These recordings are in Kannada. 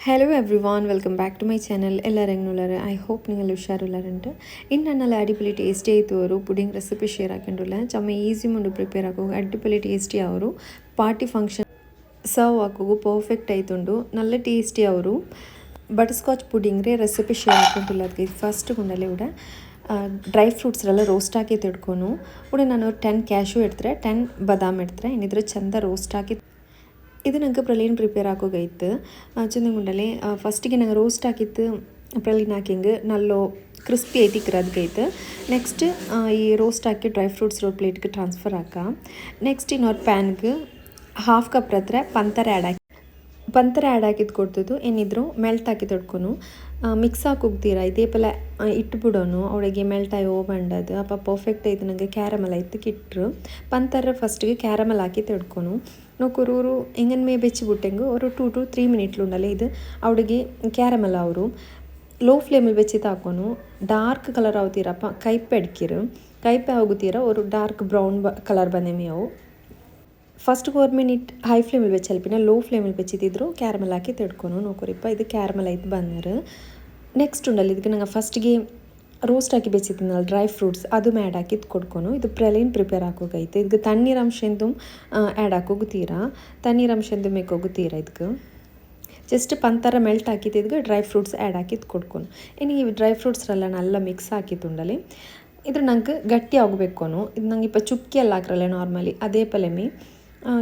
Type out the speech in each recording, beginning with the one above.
hello everyone welcome back to my channel എല്ലാവരും എങ്ങനെയുള്ളവർ ഐ ഹോപ്പ് നിങ്ങൾ ഉഷാറുള്ളവരുണ്ട് ಇನ್ನು നല്ല ಅಡಿಪೊಲಿ ಟೇಸ್ಟಿ ಆಯಿತು ಅವರು ಪುಡಿಂಗ್ ರೆಸಿಪಿ ಶೇರ್ ಹಾಕೊಂಡಿಲ್ಲ ಚಮ್ಮ ಈಸಿ ಮುಂಡು ಪ್ರಿಪೇರ್ ಹಾಕೋ ಅಡಿಪೊಲಿ ಟೇಸ್ಟಿ ಅವರು ಪಾರ್ಟಿ ಫಂಕ್ಷನ್ ಸರ್ವ್ ಹಾಕೋಗು ಪರ್ಫೆಕ್ಟ್ ಆಯ್ತುಂಡು നല്ല ಟೇಸ್ಟಿ ಅವರು ಬಟರ್ ಸ್ಕಾಚ್ ಪುಡಿಂಗ್ರೆ ರೆಸಿಪಿ ಶೇರ್ ಹಾಕೊಂಡಿಲ್ಲ ಅದಕ್ಕೆ ಫಸ್ಟ್ ಗುಂಡಲ್ಲಿ ಕೂಡ ಡ್ರೈ ಫ್ರೂಟ್ಸ್ರೆಲ್ಲ ರೋಸ್ಟ್ ಹಾಕಿ ತಿಡ್ಕೊನು ಕೂಡ ನಾನು ಟೆನ್ ಕ್ಯಾಶು ಇಡ್ತಾರೆ ಟೆನ್ ಬದಾಮ್ ಇಡ್ತಾರೆ ಇನ್ನಿದ್ರೆ ಚಂದ ರೋಸ್ಟ್ ಹಾಕಿ ಇದು ನಂಗೆ ಪ್ರಲೀನ್ ಪ್ರಿಪೇರ್ ಆಗೋಗೈತು. ಚಂದಂಗುಂಡಲೆ ಫಸ್ಟಿಗೆ ನಂಗೆ ರೋಸ್ಟ್ ಹಾಕಿತ್ತು ಪ್ರಲೀನ್ ಹಾಕಿಂಗ್. ನಲ್ಲೋ ಕ್ರಿಸ್ಪಿ ಐತಿ ಅದಕ್ಕೈತು ನೆಕ್ಸ್ಟ್ ಈ ರೋಸ್ಟ್ ಹಾಕಿ ಡ್ರೈ ಫ್ರೂಟ್ಸ್ ರೋಡ್ ಪ್ಲೇಟ್ಗೆ ಟ್ರಾನ್ಸ್ಫರ್ ಹಾಕ. ನೆಕ್ಸ್ಟ್ ಇನ್ನೊಂದು ಪ್ಯಾನ್ಗೆ ಹಾಫ್ ಕಪ್ ಹತ್ರ ಪಂತರ ಆ್ಯಡ್ ಹಾಕಿ ಪಂತರ ಆ್ಯಡ್ ಹಾಕಿದ್ದು ಕೊಡ್ತಿದ್ದು. ಏನಿದ್ರು ಮೆಲ್ಟ್ ಹಾಕಿ ತೊಡ್ಕೊನು. ಮಿಕ್ಸ್ ಹಾಕಿ ಹೋಗ್ತೀರಾ ಇದೇ ಪಲ ಇಟ್ಬಿಡೋನು, ಅವಳಿಗೆ ಮೆಲ್ಟ್ ಆಗಿ ಬಂಡದು ಅಪ್ಪ ಪರ್ಫೆಕ್ಟ್ ಆಯ್ತು. ನನಗೆ ಕ್ಯಾರಮಲ್ ಆಯ್ತು ಕಿಟ್ರು. ಪಂತರ ಫಸ್ಟ್ಗೆ ಕ್ಯಾರಮಲ್ ಹಾಕಿ ತೆಡ್ಕೊನು. ನಾವು ಕುರೂರು ಹೆಂಗನ್ ಮೇ ಬೆಚ್ಚಿಬಿಟ್ಟೆಂಗು? ಅವರು ಟೂ ಟು ತ್ರೀ ಮಿನಿಟ್ಲು ಉಂಡಲ್ಲ ಇದು ಅವಳಿಗೆ ಕ್ಯಾರಮಲ್ ಅವರು. ಲೋ ಫ್ಲೇಮಲ್ಲಿ ಬೆಚ್ಚಿ ತಾಕೋನು ಡಾರ್ಕ್ ಕಲರ್ ಆಗುತ್ತೀರಪ್ಪ ಕೈಪೆ ಅಡ್ಕಿರು ಕೈಪೆ ಆಗುತ್ತೀರ ಅವರು ಡಾರ್ಕ್ ಬ್ರೌನ್ ಬ ಕಲರ್ ಬಂದೆ ಅವು. ಫಸ್ಟ್ ಫೋರ್ ಮಿನಿಟ್ ಹೈ ಫ್ಲೇಮಲ್ಲಿ ಬೆಚ್ಚಲ್ಪಿನ ಲೋ ಫ್ಲೇಮಲ್ಲಿ ಬೆಚ್ಚಿದ್ರು ಕ್ಯಾರಮಲ್ ಹಾಕಿ ತಿಡ್ಕೊನು ನೋಕೋರಿಪ್ಪ ಇದು ಕ್ಯಾರಮಲ್ ಆಯ್ತು ಬಂದರು ನೆಕ್ಸ್ಟ್ ಉಂಡಲ್ಲಿ ಇದಕ್ಕೆ ನಂಗೆ ಫಸ್ಟಿಗೆ ರೋಸ್ಟ್ ಹಾಕಿ ಬೆಚ್ಚಿದ್ದೀನಲ್ಲ ಡ್ರೈ ಫ್ರೂಟ್ಸ್ ಅದು ಮ್ಯಾಡ್ ಹಾಕಿದ್ ಕೊಡ್ಕೊನು ಇದು ಪ್ರೆಲೈನ್ ಪ್ರಿಪೇರ್ ಹಾಕೋಗೈತೆ ಇದಕ್ಕೆ ತಣ್ಣೀರು ಅಂಶಂದು ಆ್ಯಡ್ ಹಾಕೋಗುತ್ತೀರಾ ತಣ್ಣೀರು ಅಂಶಂದು ಮೇಕೋಗುತ್ತೀರಾ ಇದಕ್ಕೆ ಜಸ್ಟ್ ಪಂತರ ಮೆಲ್ಟ್ ಹಾಕಿದ್ದು ಇದಕ್ಕೆ ಡ್ರೈ ಫ್ರೂಟ್ಸ್ ಆ್ಯಡ್ ಹಾಕಿದ್ದು ಕೊಡ್ಕೊನು ಇನ್ನು ಈ ಡ್ರೈ ಫ್ರೂಟ್ಸ್ರೆಲ್ಲ ನಲ್ಲ ಮಿಕ್ಸ್ ಹಾಕಿತ್ತುಂಡಲಿ ಇದ್ರ ನಂಗೆ ಗಟ್ಟಿ ಅನು ಇದು ನಂಗೆ ಇಪ್ಪ ಚುಕ್ಕಿ ಎಲ್ಲ ಹಾಕ್ರಲ್ಲ ನಾರ್ಮಲಿ ಅದೇ ಪಲೆಮಿ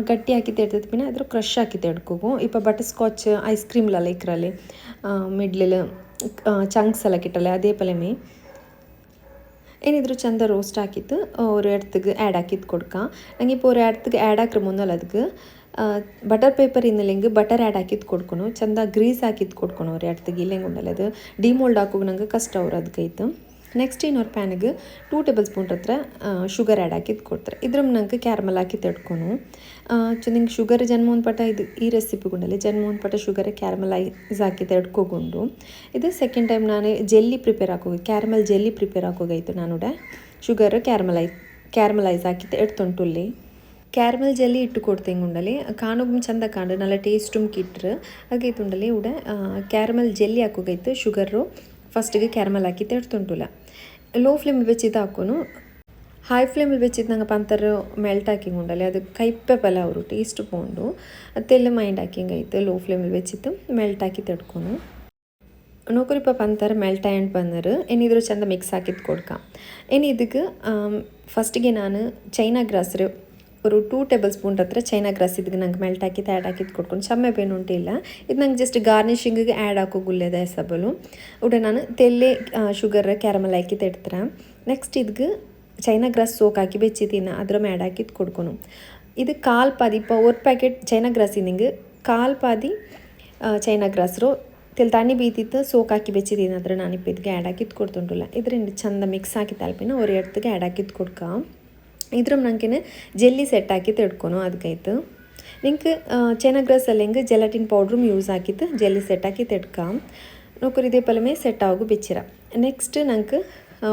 ಗಟ್ಟಿ ಹಾಕಿ ತೆಡ್ತದ ಪಿನ ಅದ್ರ ಕ್ರಷ್ ಹಾಕಿ ತೆಡ್ಕೋಗು ಇಪ್ಪ ಬಟರ್ ಸ್ಕಾಚ್ ಐಸ್ ಕ್ರೀಮ್ಲಲ್ಲ ಇಕ್ರಲ್ಲಿ ಮಿಡ್ಲಿಲ್ ಚಂಕ್ಸ್ ಎಲ್ಲ ಕಿಟ್ಟಲ್ಲ ಅದೇ ಪಲೆಮಿ ಏನಿದ್ರು ಚಂದ ರೋಸ್ಟ್ ಹಾಕಿತ್ತು ஒரு இடத்துக்கு ஆட் ஆக்கித்து கொடுக்க நாங்கள் இப்போ ஒரு இடத்துக்கு ஆட் ஆக்குற முன்னாள் அதுக்கு ಬಟರ್ ಪೇಪರ್ ಇನ್ನಿಲ್ಲಿಂಗ್ ಬಟರ್ ಆ್ಯಡ್ ಹಾಕಿದ್ದು ಕೊಡ್ಕೊನು ಚಂದ ಗ್ರೀಸ್ ಹಾಕಿದ್ದು ಕೊಡ್ಕೊನು ಅವ್ರು ಎಡ್ತಿಗೆ ಇಲ್ಲಂಗೆ ಉಂಡಲ್ಲ ಅದು ಡಿಮೋಲ್ಡ್ ಹಾಕೋಗಿ ನಂಗೆ ಕಷ್ಟ ಅವ್ರು ಅದಕ್ಕೈತು ನೆಕ್ಸ್ಟ್ ಇನ್ನೊಂದು ಪ್ಯಾನಿಗೆ ಟೂ ಟೇಬಲ್ ಸ್ಪೂನ್ ಹತ್ರ ಶುಗರ್ ಆ್ಯಡ್ ಹಾಕಿದ್ದು ಕೊಡ್ತಾರೆ ಇದ್ರ ನಂಗೆ ಕ್ಯಾರಮಲ್ ಹಾಕಿ ತಡ್ಕೊನು ಚಂದಂಗೆ ಶುಗರ್ ಜನ್ಮೋನ್ ಪಟ ಇದು, ಈ ರೆಸಿಪಿ ಗುಂಡಲ್ಲಿ ಜನ್ಮೋನ್ ಪಟ ಶುಗರ್ ಕ್ಯಾರಮಲೈಸ್ ಹಾಕಿ ತಡ್ಕೊಗೊಂಡು. ಇದು ಸೆಕೆಂಡ್ ಟೈಮ್ ನಾನು ಜೆಲ್ಲಿ ಪ್ರಿಪೇರ್ ಹಾಕೋಗಿ ಕ್ಯಾರಮಲ್ ಜೆಲ್ಲಿ ಪ್ರಿಪೇರ್ ಹಾಕೋಗಾಯ್ತು ನಾನು ಶುಗರ್ ಕ್ಯಾರಮಲೈ ಕ್ಯಾರಮಲೈಸ್ ಹಾಕಿ ಎಡ್ತೊಂಟುಲ್ಲಿ. ಕ್ಯಾರಮಲ್ ಜೆಲ್ಲಿ ಇಟ್ಟು ಕೊಡ್ತೇನೆ ಉಂಡಲಿ ಕಾಣೋಗು ಚಂದ ಕಾಂಡು ನಲ್ಲ ಟೇಸ್ಟುಮ್ ಕಿಟ್ರು. ಹಾಗೈತೆ ಉಂಡಲಿ ಉಡ ಕ್ಯಾರಮಲ್ ಜೆಲ್ಲಿ ಹಾಕೋಗೈತು ಶುಗರು ಫಸ್ಟಿಗೆ ಕ್ಯಾರಮಲ್ ಹಾಕಿ ತೆಡ್ತುಂಟುಲ ಲೋ ಫ್ಲೇಮಲ್ಲಿ ಬೆಚ್ಚಿದ್ದು ಹಾಕೋನು ಹೈ ಫ್ಲೇಮಲ್ಲಿ ಬೆಚ್ಚಿದ್ದು ನಂಗೆ ಪಂತರು ಮೆಲ್ಟ್ ಹಾಕಿಂಗ್ ಉಂಡಲಿ ಅದು ಕೈಪೆ ಪಲ ಅವರು ಟೇಸ್ಟ್ ಪೋಂಡು ಅದೆಲ್ಲ ಮೈಂಡ್ ಹಾಕಿಂಗ್ ಐತೆ ಲೋ ಫ್ಲೇಮಲ್ಲಿ ಬೆಚ್ಚಿತ್ತು ಮೆಲ್ಟ್ ಹಾಕಿ ತಡ್ಕೊನು ನೋಕರಿಪ್ಪ ಪಂತರ ಮೆಲ್ಟ್ ಆ್ಯಂಡ್ ಬಂದರು ಏನಿದ್ರು ಚಂದ ಮಿಕ್ಸ್ ಹಾಕಿದ್ದು ಕೊಡ್ಕ ಏನು ಇದಕ್ಕೆ ಫಸ್ಟಿಗೆ ನಾನು ಚೈನಾ ಗ್ರಾಸ್ರು ഒരു ಟೂ ಟೇಬಲ್ ಸ್ಪೂನ್ ಹತ್ರ ಚೈನಾ ಗ್ರಾಸ್ ಇದಕ್ಕೆ ನಂಗೆ ಮೆಲ್ಟ್ ಹಾಕಿದ್ದು ಆ್ಯಡ್ ಹಾಕಿದ್ದು ಕೊಡ್ಕೊಂಡು ಚಮ್ಮೆ ಪೇನು ಉಂಟಿಲ್ಲ ಇದು ನಂಗೆ ಜಸ್ಟ್ ಗಾರ್ನಿಷಿಂಗಿಗೆ ಆ್ಯಡ್ ಹಾಕೋ ಗುಲ್ಲೆದ ಹೆಸಬಲು ಉಡ ನಾನು ತೆಲ್ಲೆ ಶುಗರ್ ಕ್ಯಾರಮಲ್ ಹಾಕಿ ತೆಡ್ತಾರೆ ನೆಕ್ಸ್ಟ್ ಇದಕ್ಕೆ ಚೈನಾ ಗ್ರಾಸ್ ಸೋಕ್ ಹಾಕಿ ಬೆಚ್ಚಿದ್ದೀನಿ ಅದ್ರ ಮ್ಯಾಡ್ ಹಾಕಿದ್ದು ಕೊಡ್ಕೊನು ಇದು ಕಾಲ್ ಪಾದಿ ಇಪ್ಪ ஒரு ಪ್ಯಾಕೆಟ್ ಚೈನಾ ಗ್ರಾಸ್ ನಿಂಗೆ ಕಾಲ್ ಪಾದಿ ಚೈನಾ ಗ್ರಾಸ್ರು ತೆಲ್ ತಣ್ಣಿ ಬೀತಿತ್ತು ಸೋಕ್ ಹಾಕಿ ಬೆಚ್ಚಿದ್ದೀನಿ ಅದ್ರ ನಾನು ಇಪ್ಪ ಇದಕ್ಕೆ ಆ್ಯಡ್ ಹಾಕಿದ್ದು ಕೊಡ್ತುಂಟಲ್ಲ ಇದರಿಂದ ಚಂದ ಮಿಕ್ಸ್ ಹಾಕಿ ತಲ್ಪಿನ ஒரு ಎಡ್ತಿಗೆ ಆ್ಯಡ್ ಹಾಕಿದ್ದು ಕೊಡ್ಕ ಇದ್ರೂ ನಂಗೆ ಜೆಲ್ಲಿ ಸೆಟ್ ಹಾಕಿತ್ತು ಇಟ್ಕೊನು ಅದಕ್ಕಾಯ್ತು ನಿಂಗೆ ಚೆನ್ನಗ್ರಸಲ್ಲಿ ಹೆಂಗೆ ಜೆಲಟಿನ್ ಪೌಡ್ರೂ ಯೂಸ್ ಹಾಕಿತ್ತು, ಜೆಲ್ಲಿ ಸೆಟ್ ಹಾಕಿ ತೆಡ್ಕ. ನೋಕರ್ ಇದೇ ಪಲಮೆ ಸೆಟ್ ಆಗು ಬಿಚ್ಚಿರ. ನೆಕ್ಸ್ಟ್ ನಂಗೆ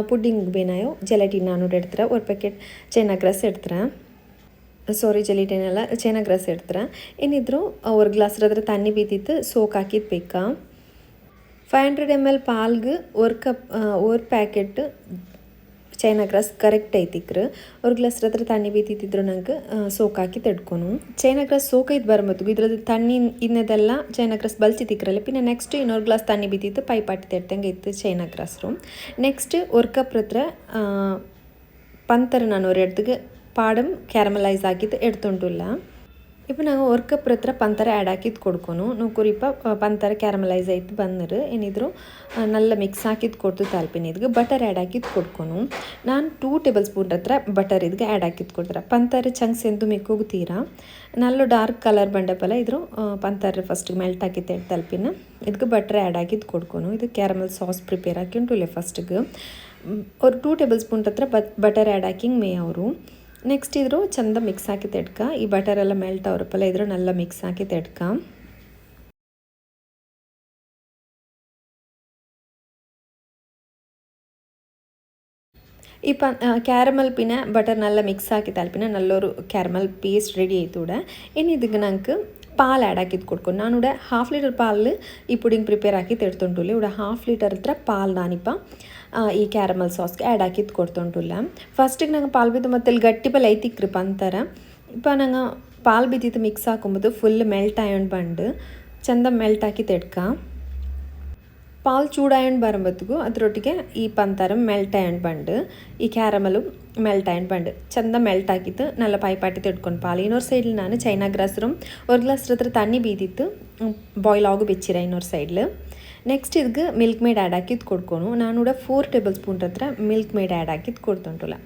ಪುಡ್ಡಿಂಗ್ ಬೇನಾಯೋ ಜೆಲಟಿನ್ ನಾನು ಎಡ್ತೀರ ಒಂದು ಪ್ಯಾಕೆಟ್ ಚೆನ್ನಗ್ರಸ್ ಎಡ್ತೀರ. ಸಾರಿ ಜೆಲಿಟಿನೆಲ್ಲ ಚೆನ್ನಗ್ರಸ್ ಎಡ್ತೀರ. ಏನಿದ್ರು ಅವ್ರ ಗ್ಲಾಸ್ರದ್ರ ತಣ್ಣಿ ಬಿದ್ದಿತ್ತು ಸೋಕ್ ಹಾಕಿದ್ದು ಬೇಕಾ. Five hundred M L ಪಾಲ್ಗೆ, or cup or packet China grass correct ಐತಿಕ್ರು. ಅವ್ರ ಗ್ಲಾಸ್ರ ಹತ್ರ ತಣ್ಣಿ ಬೀತಿದ್ರು ನಂಗೆ ಸೋಕಾಕಿ ತಡ್ಕೊನು. ಚೈನಾ ಗ್ರಾಸ್ ಸೋಕ ಇದ್ದು ಬರ್ಮತ್ತಿಗೂ ಇದ್ರದ್ದು ತಣ್ಣಿ ಇನ್ನದೆಲ್ಲ ಚೈನಾ ಗ್ರಾಸ್ ಬಲ್ಸಿತಿಕ್ರಲ್ಲ ಪಿನ್ನ ನೆಕ್ಸ್ಟ್ ಇನ್ನೊಂದು ಗ್ಲಾಸ್ ತಣ್ಣಿ ಬೀತಿತ್ತು ಪೈಪಾಟಿ ತೆಡ್ತಂಗೆ ಇತ್ತು ಚೈನಾ ರೂಮ್ ನೆಕ್ಸ್ಟ್ ಒರ್ಕಪ್ರ ಹತ್ರ ಪಂತರ ನಾನು ಅವ್ರ ಎಡ್ದಿಗೆ ಪಾಡಮ್ ಕ್ಯಾರಮಲೈಸ್ ಆಗಿದ್ದು ಎಡ್ತೊಂಡುಲ್ಲ. ಇಪ್ಪ ನಾವು അവർക്ക് ಪ್ರತ್ರ ಪಂತರ ಆ್ಯಡ್ ಹಾಕಿದ್ದು ಕೊಡ್ಕೊನು. ನೂಕುರಿಪ್ಪ ಪಂತರ ಕ್ಯಾರಮಲೈಸ್ ಆಯ್ತು ಬಂದರು ಏನಿದ್ರು ನಲ್ಲ ಮಿಕ್ಸ್ ಹಾಕಿದ್ದು ಕೊಡ್ತು ತಾಲ್ಪಿನ ಇದ್ಗೆ ಬಟರ್ ಆ್ಯಡ್ ಹಾಕಿದ್ದು ಕೊಡ್ಕೊನು. ನಾನು ಟೂ ಟೇಬಲ್ ಸ್ಪೂನ್ ಹತ್ರ ಬಟರ್ ಇದ್ಗೆ ಆ್ಯಡ್ ಹಾಕಿದ್ದು ಕೊಡ್ತಾರೆ. ಪಂತರ ಚಂಕ್ಸ್ ಎಂದು ಮಿಕ್ಕೋಗ್ತೀರಾ ನಲ್ಲು ಡಾರ್ಕ್ ಕಲರ್ ಬಂಡಪಲ್ಲ, ಇದ್ರು ಪಂತರ ಫಸ್ಟ್ ಮೆಲ್ಟ್ ಹಾಕಿತ್ತೆ ತಲ್ಪಿನ. ಇದಕ್ಕೆ ಬಟರ್ ಆ್ಯಡ್ ಹಾಕಿದ್ದು ಕೊಡ್ಕೊನು. ಇದು ಕ್ಯಾರಮಲ್ ಸಾಸ್ ಪ್ರಿಪೇರ್ ಹಾಕಿ ಉಂಟು ಇಲ್ಲೇ ಫಸ್ಟ್ಗೆ ಅವ್ರು ಟೂ ಟೇಬಲ್ ಸ್ಪೂನ್ ಹತ್ರ ಬಟರ್ ಆ್ಯಡ್ ಹಾಕಿಂಗ್ ಮೇ ಅವರು. ನೆಕ್ಸ್ಟ್ ಇದ್ರು ಚಂದ ಮಿಕ್ಸ್ ಹಾಕಿ ತೆಡ್ಕ. ಈ ಬಟರ್ ಎಲ್ಲ ಮೆಲ್ಟ್ ಅವ್ರಪ್ಪಲ್ಲ ಇದ್ರು ನಲ್ಲ ಮಿಕ್ಸ್ ಹಾಕಿ ತೆಡ್ಕ. ಈ ಪ ಕ್ಯಾರಮಲ್ ಪಿನ ಬಟರ್ ನಲ್ಲ ಮಿಕ್ಸ್ ಹಾಕಿ ತಲ್ಪಿನ ನಲ್ಲೊರು ಕ್ಯಾರಮಲ್ ಪೇಸ್ಟ್ ರೆಡಿ ಆಯ್ತು ಕೂಡ. ಇನ್ನು ಇದಕ್ಕೆ ನಂಗೆ ಪಾಲ್ ಆ್ಯಡ್ ಹಾಕಿದ್ದು ಕೊಡ್ಕೊಂಡು ನಾನು ಇಡ ಹಾಫ್ ಲೀಟರ್ ಪಾಲು ಈ ಪುಡಿಂಗ್ ಪ್ರಿಪೇರ್ ಹಾಕಿ ತೆಡ್ತೊಂಟುಲ್ಲ ಇಡ ಹಾಫ್ ಲೀಟರ್ ಹತ್ರ ಪಾಲ್ ನಾನಿಪ್ಪ ಆ, ಈ ಕ್ಯಾರಮಲ್ ಸಾಸ್ಗೆ ಆ್ಯಡ್ ಹಾಕಿದ್ದು ಕೊಡ್ತೊಂಟುಲ್ಲ ಫಸ್ಟಿಗೆ ನಂಗೆ ಪಾಲ್ ಬಿದ್ದು ಮತ್ತೆ ಇಲ್ಲಿ ಗಟ್ಟಿ ಪಲ್ ಐತಿಕ್ರಿಪ್ಪ ಅಂತಾರೆ ಇಪ್ಪ ನಂಗೆ ಪಾಲ್ ಬಿದ್ದಿದ್ದು ಮಿಕ್ಸ್ ಹಾಕೊಂಬೋದು ಫುಲ್ ಮೆಲ್ಟ್ ಆಯೊಂಡು ಬಂಡು ಚಂದ ಮೆಲ್ಟ್ ಹಾಕಿ ತೆಡ್ಕ ಪಾಲ್ ಚೂಡಾಯಣ್ ಬರಂಬತ್ತಿಗೂ, ಅದರೊಟ್ಟಿಗೆ ಈ ಪಂತರ ಮೆಲ್ಟ್ ಆ್ಯಂಡ್ ಬಂಡ್, ಈ പണ്ട് ಮೆಲ್ಟ್ ಆ್ಯಂಡ್ ಬಂಡ್. ಚಂದ ಮೆಲ್ಟ್ ಆಗಿತ್ತು, ನಲ್ಲ പൈപ്പാട്ടിത്ത് എടുಕೊಂಡು പാൽ ಇನ್ನೊಂದು ಸೈಡಿಲ್ ನಾನು ಚೈನಾ ಗ್ರಾಸரும் ಒಂದು ಗ್ಲಾಸ್ ಹತ್ರ ತಣ್ಣಿ ಬೀದಿತ್ತು ಬಾಯ್ಲ್ ಆಗು ಬೆಚ್ಚಿರ ಇನ್ನೊಂದು ಸೈಡ್ಲು. ನೆಕ್ಸ್ಟ್ ಇದಕ್ಕೆ ಮಿಲ್ಕ್ ಮೇಡ್ ಆ್ಯಡ್ ಹಾಕಿದ್ದು ಕೊಡ್ಕೊಂಡು ನಾನು ಕೂಡ ಫೋರ್ ಟೇಬಲ್ ಸ್ಪೂನ್ ಹತ್ರ ಮಿಲ್ಕ್ ಮೇಡ್ ಆ್ಯಡ್ ಹಾಕಿದ್ದು ಕೊಡ್ತೊಂಟಲ್ಲ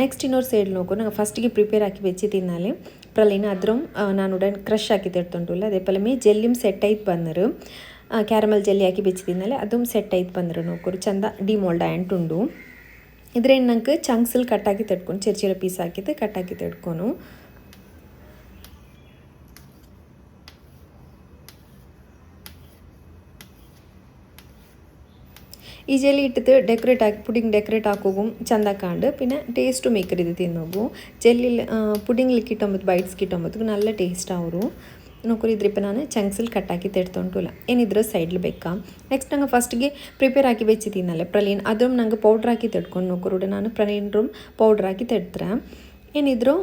ನೆಕ್ಸ್ಟ್ ಇನ್ನೊಂದು ಸೈಡ್ ನೋಕು, ನಂಗೆ ಫಸ್ಟಿಗೆ ಪ್ರಿಪೇರ್ ಹಾಕಿ ಬೆಚ್ಚಿ ತಿನ್ನಾಲೆ. ಪ್ರಲೇನ ಅದ್ರ ನಾನು ಕೂಡ ಕ್ರಶ್ ಹಾಕಿದ್ದು ಎಡ್ತೊಂಟಲ್ಲ ಅದೇ ಪಲಮೆ ಜೆಲ್ಲಿಮ್ ಸೆಟ್ ಆಯ್ತು ಬಂದರು. ക്യാരമൽ ജെല്ലി ആക്കി വെച്ച് തിന്നാൽ അതും സെറ്റ് ആയിട്ട് പന്നിരുന്നു കുറച്ച് എന്താ ഡിമോൾഡ് ആയിട്ടുണ്ടു ഇതിലേ ഞങ്ങൾക്ക് ചങ്സിൽ കട്ടാക്കി തെടുക്കണം ചെറിയ ചെറിയ പീസ് ആക്കിയത് കട്ടാക്കി തെടുക്കണു ഈ ജെല്ലി ഇട്ടിട്ട് ഡെക്കറേറ്റ് ആക്കി പുഡിംഗ് ഡെക്കറേറ്റ് ആക്കും ചന്തക്കാണ്ട്. പിന്നെ ടേസ്റ്റ് മേക്കർ ചെയ്ത് തിന്നു ജെല്ലിൽ പുഡിങ്ങിൽ കിട്ടുമ്പോൾ ബൈറ്റ്സ് കിട്ടുമ്പോൾ നല്ല ടേസ്റ്റ് ആവും ನೌಕರಿ ಇದ್ರಿಪ್ಪ ನಾನು ಚಂಕ್ಸಲ್ಲಿ ಕಟ್ಟಾಕಿ ತೆಡ್ತೊಂಟುಲ್ಲ ಏನಿದ್ರೆ ಸೈಡ್ಲಿ ಬೇಕಾ ನೆಕ್ಸ್ಟ್ ನಂಗೆ ಫಸ್ಟ್ಗೆ ಪ್ರಿಪೇರ್ ಹಾಕಿ ಬೆಚ್ಚಿದ್ದೀನಲ್ಲ ಪ್ರಲೀನ್ ಅದು ನಂಗೆ ಪೌಡ್ರ್ ಹಾಕಿ ತೆಡ್ಕೊಂಡು ನೌಕರು ನಾನು ಪ್ರಲೀನ್ ರೂಮ್ ಪೌಡ್ರ್ ಹಾಕಿ ತೆಡ್ತಾರೆ ಏನಿದ್ರು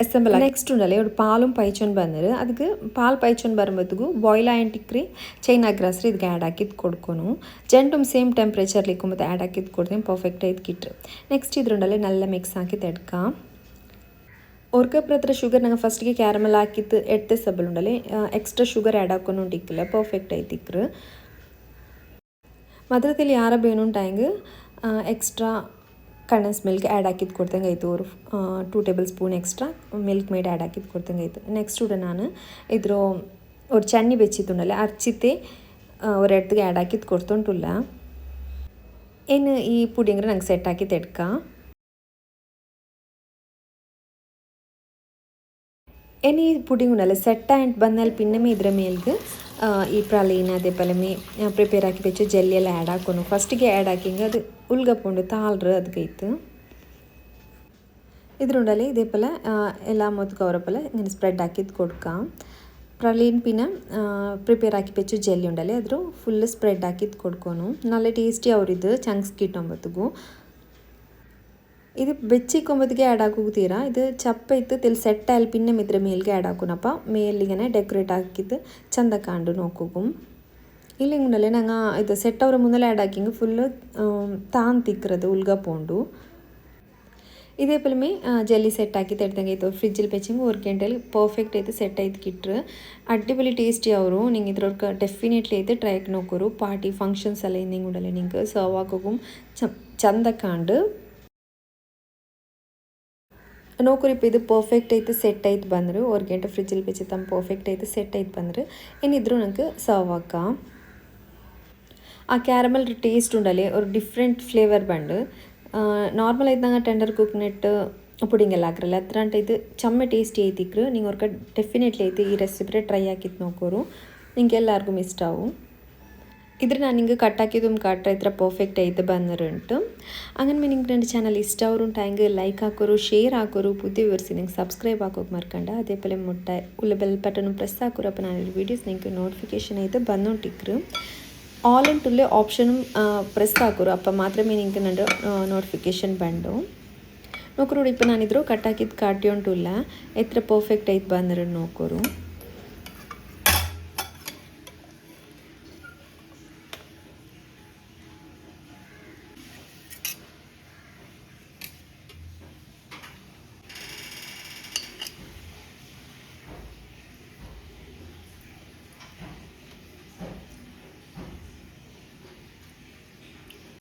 அசம்பிள் நெக்ஸ்ட் உண்டல்லே ஒரு பாலும் பைச்சொன் பந்தரு அதுக்கு பால் பைச்சொன் பரும்போதுக்கு பாயில் ஆயிட்டிக்ரி ಚೈನ್ ಆಗ್ರಾಸ್ರಿ ಇದಕ್ಕೆ ಆ್ಯಡ್ ಹಾಕಿದ್ದು ಕೊಡ್ಕೊನು ಜಂಟುಮ್ ಸೇಮ್ ಟೆಂಪ್ರೇಚರ್ಲಿಕ್ಕೂ ಮತ್ತು ಆ್ಯಡ್ ಹಾಕಿದ್ದು ಕೊಡ್ತೀನಿ ಪರ್ಫೆಕ್ಟ್ ಇದ್ಕಿಟ್ರು ನೆಕ್ಸ್ಟ್ ಇದ್ರುಂಡಲ್ಲೇ ನಲ್ಲ ಮಿಕ್ಸ್ ಹಾಕಿ ತೆಡ್ಕ ഓർക്ക് ഇപ്പോൾ എത്ര ഷുഗർ ഞങ്ങൾ ഫസ്റ്റ് ക്യാരമൽ ആക്കിത്ത് എട്ട് സബിലുണ്ടല്ലേ എക്സ്ട്രാ ഷുഗർ ആഡ് ആഡാക്കൊന്നും ടിക്കില്ല പെർഫെക്റ്റ് ആയി തിക്കറ്. മധുരത്തിൽ ആറ് ബേനും ടാങ്ക് എക്സ്ട്രാ കണ്ണസ് മിൽക്ക് ആഡ് ആക്കി കൊടുത്തേൻ കഴിത്തു ഒരു two tablespoon extra milkmaid add ആക്കി കൊടുത്തേൻ കഴിത്തു നെക്സ്റ്റ് ഉടൻ ഞാൻ ഇത്രോ ഒരു ചണ്ണി വെച്ചിട്ടുണ്ടല്ലേ? അർച്ചിത്തെ ഒരിടത്ത് ആഡ് ആക്കി കൊടുത്തോണ്ടില്ല എന്നെ ഈ പുടിയും കൂടെ ഞങ്ങൾക്ക് സെറ്റാക്കി തെടുക്കാം ഇനി പുഡിങ്ങുണ്ടല്ലോ സെറ്റ് ആയിട്ട് വന്നാൽ പിന്നമേ ഇതിൻ്റെ ഈ പ്രളീന അതേപോലെ പ്രിപ്പയർ ആക്കി വെച്ച ജെല്ലിയെല്ലാം ആഡ് ആക്കണം ഫസ്റ്റിಗೆ ಆ್ಯಡ್ ಆಕಿಂಗೆ ಅದು ಉಲ್ಗಪ್ಪುಂಡು ತಾಳ್ರು ಅದಕ್ಕೈತು ഇതിലുണ്ടല്ലേ ഇതേപോലെ എല്ലാ മുഖത്തും അവരെപ്പോലെ ഇങ്ങനെ സ്പ്രെഡ് ആക്കി കൊടുക്കാം പ്രളീൻ പിന്നെ പ്രിപ്പയർ ആക്കി വെച്ച ജെല്ലി ഉണ്ടല്ലേ അതൊരു ഫുള്ള് സ്പ്രെഡ് ആക്കി കൊടുക്കണം നല്ല ടേസ്റ്റി അവരിത് ചങ്ക്സ് കിട്ടുമ്പോഴത്തേക്കും ഇത് വെച്ചിക്കുമ്പോഴത്തേക്ക് ആഡ് ആക്കുക തീര. ഇത് ചപ്പയത്ത് തിൽ സെറ്റായാൽ പിന്നെ ഇത്ര മേലിക്ക് ആഡ് ആക്കും. അപ്പം മേലിങ്ങനെ ഡെക്കറേറ്റ് ആക്കിയത് ചന്ത കണ്ട് നോക്കും. ഇല്ലെങ്കിൽ ഞങ്ങൾ ഇത് സെറ്റ് ഒരു മുന്നിൽ ആഡ് ആക്കിയെങ്കിൽ ഫുള്ള് താൻ തിക്കരുത് ഉൽഗ പോണ്ടു. ഇതേപോലെ ജെല്ലി സെറ്റാക്കി തെടുത്തെങ്കിൽ ഇത് ഫ്രിഡ്ജിൽ വെച്ചെങ്കിൽ ഓർക്കേണ്ടത് പെർഫെക്റ്റ് ആയിട്ട് സെറ്റ് ആയിട്ട് കിട്ടു. അടിപൊളി ടേസ്റ്റി ആവും. നിങ്ങൾ ഇത്രക്ക് ഡെഫിനറ്റ്ലി ആയിട്ട് ട്രൈക്ക് നോക്കൂ. പാർട്ടി ഫങ്ഷൻസ് അല്ലെങ്കിൽ നിങ്ങളുടെ നിങ്ങൾക്ക് സെർവ് ആക്കും. ചന്തക്കാണ്ട് ನೋಕರಿಪ್ಪ ಇದು ಪರ್ಫೆಕ್ಟ್ ಐತೆ ಸೆಟ್ ಆಯ್ತು ಬಂದರು ஒரு ಗಂಟೆ ಫ್ರಿಜ್ಜಲ್ಲಿ ಬೆಚ್ಚಿ ತಮ್ಮ ಪರ್ಫೆಕ್ಟ್ ಐತೆ ಸೆಟ್ ಆಯ್ತು ಬಂದರು ಏನಿದ್ರು ನಂಗೆ ಸರ್ವ್ ಹಾಕ ಆ ಕ್ಯಾರಮಲ್ ಟೇಸ್ಟ್ ಉಂಡಲೆ ഒരു ಡಿಫ್ರೆಂಟ್ ಫ್ಲೇವರ್ ಬಂಡು ನಾರ್ಮಲ್ ಆಯ್ತು ನಂಗೆ ಟೆಂಡರ್ ಕುಕ್ನೆಟ್ ಪುಡಿಂಗ್ ಎಲ್ಲ ಹಾಕ್ರಲ್ಲ ಹತ್ರ ಅಂತ ಇದು ಚಮ್ಮೆ ಟೇಸ್ಟಿ ಐತಿಕ್ರು ನಿಂಗೆ ಅವ್ರಿಗೆ ಡೆಫಿನೆಟ್ಲಿ ಐತೆ ಈ ರೆಸಿಪಿರೆ ಟ್ರೈ ಹಾಕಿತ್ತು ನೋಕೋರು ನಿಂಗೆ ಎಲ್ಲರಿಗೂ ಇಷ್ಟ ಅವು ಇದ್ರೆ ನಾನು ಹಿಂಗೆ ಕಟ್ ಹಾಕಿದ್ದು ಕಟ್ ಈ ಥರ ಪರ್ಫೆಕ್ಟ್ ಐತೆ ಬಂದರುಂಟು ಹಂಗನ್ ಮೀ ನಿಂಗೆ ನನ್ನ ಚಾನಲ್ ಇಷ್ಟ ಉಂಟು, ಹಂಗೆ ಲೈಕ್ ಹಾಕೋರು ಶೇರ್ ಹಾಕೋರು, ಬುದ್ಧಿ ವಿವರಿಸಿ, ನಿಂಗೆ ಸಬ್ಸ್ಕ್ರೈಬ್ ಹಾಕೋಕೆ ಮರ್ಕಂಡ. ಅದೇ ಪಲೆ ಮುಟ್ಟ, ಉಲ್ಲ ಬೆಲ್ ಬಟನ್ ಪ್ರೆಸ್ ಹಾಕೋರಪ್ಪ ನಾನು ವೀಡಿಯೋಸ್ ನಿಂಗೆ ನೋಟಿಫಿಕೇಶನ್ ಐತೆ ಬಂದುಂಟಿಕ್ರು ఆల్ అండ్ టుల్లే ఆప్షన్ ప్రెస్ తాకురు అప్ప మాత్రమే ఇంక ನಂಡು నోటిఫికేషన్ బండు ನೋಕರು ಇಪ್ಪ ನಾನಿದ್ರು ಕಟ್ಟಾಕಿದ್ದು ಕಾಟ್ಯೊಂಟು ಇಲ್ಲ, ಎತ್ತರ ಪರ್ಫೆಕ್ಟ್ ಐತೆ ಬಂದರು ನೋಕರು